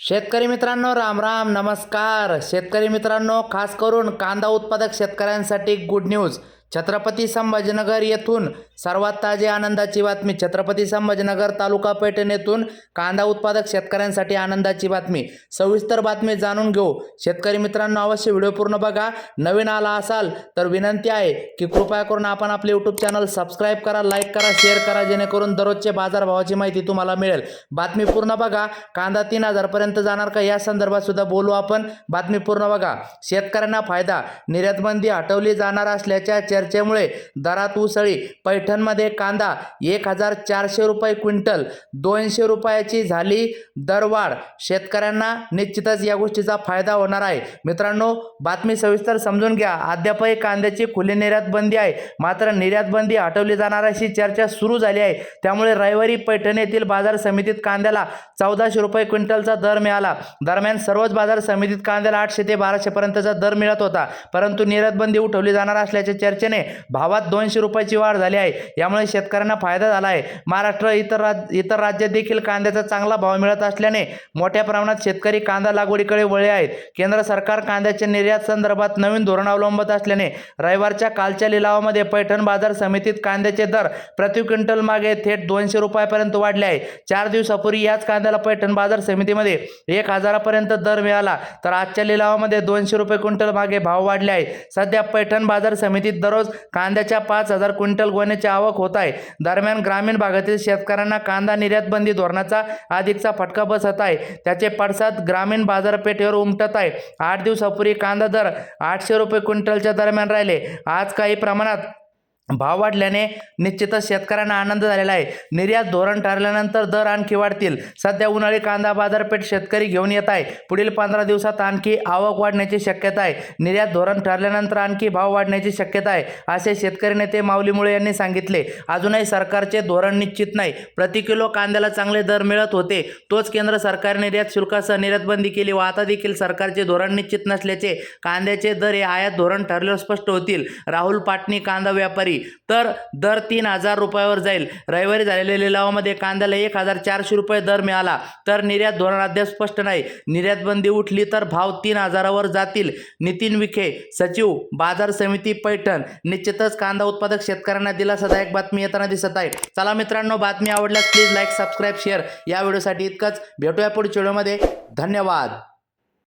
शेतकरी मित्रांनो राम राम नमस्कार. शेतकरी मित्रांनो खास करून कांदा उत्पादक शेतकऱ्यांसाठी गुड न्यूज छत्रपती संभाजीनगर येथून सर्वात ताजी आनंदाची बातमी छत्रपती संभाजीनगर तालुका पैठण येथून कांदा उत्पादक शेतकऱ्यांसाठी आनंदाची बातमी. सविस्तर बातमी जाणून घेऊ. शेतकरी मित्रांनो अवश्य व्हिडिओ पूर्ण बघा. नवीन आला असाल तर विनंती आहे की कृपया करून आपण आपले यूट्यूब चॅनल सबस्क्राईब करा लाईक करा शेअर करा जेणेकरून दररोजचे बाजारभावाची माहिती तुम्हाला मिळेल. बातमी पूर्ण बघा. कांदा तीन हजारपर्यंत जाणार का? या संदर्भात सुद्धा बोलू आपण. बातमी पूर्ण बघा. शेतकऱ्यांना फायदा. निर्यातबंदी हटवली जाणार असल्याच्या चर्चेमुळे दरात उसळी. पैठणमध्ये कांदा एक हजार चारशे रुपये क्विंटल दोनशे रुपयाची झाली दरवाढ. शेतकऱ्यांना निश्चितच या गोष्टीचा फायदा होणार आहे. मित्रांनो बातमी सविस्तर समजून घ्या. अद्यापही कांद्याची खुली निर्यात बंदी आहे. मात्र निर्यात बंदी हटवली जाणार अशी चर्चा सुरू झाली आहे. त्यामुळे रविवारी पैठण येथील बाजार समितीत कांद्याला चौदाशे रुपये क्विंटलचा दर मिळाला. दरम्यान सर्वच बाजार समितीत कांद्याला आठशे ते बाराशे पर्यंतचा दर मिळत होता. परंतु निर्यात बंदी उठवली जाणार असल्याच्या चर्चे चर्चेने भावात दोनशे रुपयाची वाढ झाली आहे. यामुळे शेतकऱ्यांना फायदा झाला आहे. महाराष्ट्र इतर राज इतर राज्यात देखील कांद्याचा चांगला भाव मिळत असल्याने मोठ्या प्रमाणात शेतकरी कांदा लागवडीकडे वळले आहेत. केंद्र सरकार कांद्याच्या निर्यात संदर्भात नवीन धोरण अवलंबत असल्याने रविवारच्या कालच्या लिलावामध्ये पैठण बाजार समितीत कांद्याचे दर प्रति क्विंटल मागे थेट दोनशे रुपयापर्यंत वाढले आहे. चार दिवसापूर्वी याच कांद्याला पैठण बाजार समितीमध्ये एक हजारापर्यंत दर मिळाला. तर आजच्या लिलावामध्ये दोनशे रुपये क्विंटल मागे भाव वाढले आहे सध्या पैठण बाजार समितीत दररोज कांद्याच्या पाच हजार क्विंटल गोण्याची आवक होत आहे. दरम्यान ग्रामीण भागातील शेतकऱ्यांना कांदा निर्यात बंदी धोरणाचा अधिकचा फटका बसत आहे. त्याचे पडसाद ग्रामीण बाजारपेठेवर उमटत आहे. आठ दिवसापूर्वी कांदा दर आठशे रुपये क्विंटलच्या दरम्यान राहिले. आज काही प्रमाणात भाव वाढल्याने निश्चितच शेतकऱ्यांना आनंद झालेला आहे. निर्यात धोरण ठरल्यानंतर दर आणखी वाढतील. सध्या उन्हाळी कांदा बाजारपेठ शेतकरी घेऊन येत आहे. पुढील पंधरा दिवसात आणखी आवक वाढण्याची शक्यता आहे. निर्यात धोरण ठरल्यानंतर आणखी भाव वाढण्याची शक्यता आहे असे शेतकरी नेते माऊलीमुळे यांनी सांगितले. अजूनही सरकारचे धोरण निश्चित नाही. प्रति किलो कांद्याला चांगले दर मिळत होते. तोच केंद्र सरकारने निर्यात शुल्कासह निर्यातबंदी केली व आता देखील सरकारचे धोरण निश्चित नसल्याचे कांद्याचे दर हे आयात धोरण ठरल्यावर स्पष्ट होतील. राहुल पाटणी कांदा व्यापारी तर दर तीन हजार रुपयावर जाईल. रविवारी झालेल्या लिलावामध्ये कांद्याला एक हजार चारशे रुपये दर मिळाला. तर निर्यात धोरण अद्याप स्पष्ट नाही. निर्यात बंदी उठली तर भाव तीन हजारावर जातील. नितीन विखे सचिव बाजार समिती पैठण. निश्चितच कांदा उत्पादक शेतकऱ्यांना दिलासादायक बातमी येताना दिसत आहे. चला मित्रांनो बातमी आवडल्यास प्लीज लाईक सबस्क्राईब शेअर या व्हिडिओसाठी इतकंच. भेटूया पुढच्या व्हिडिओमध्ये. धन्यवाद.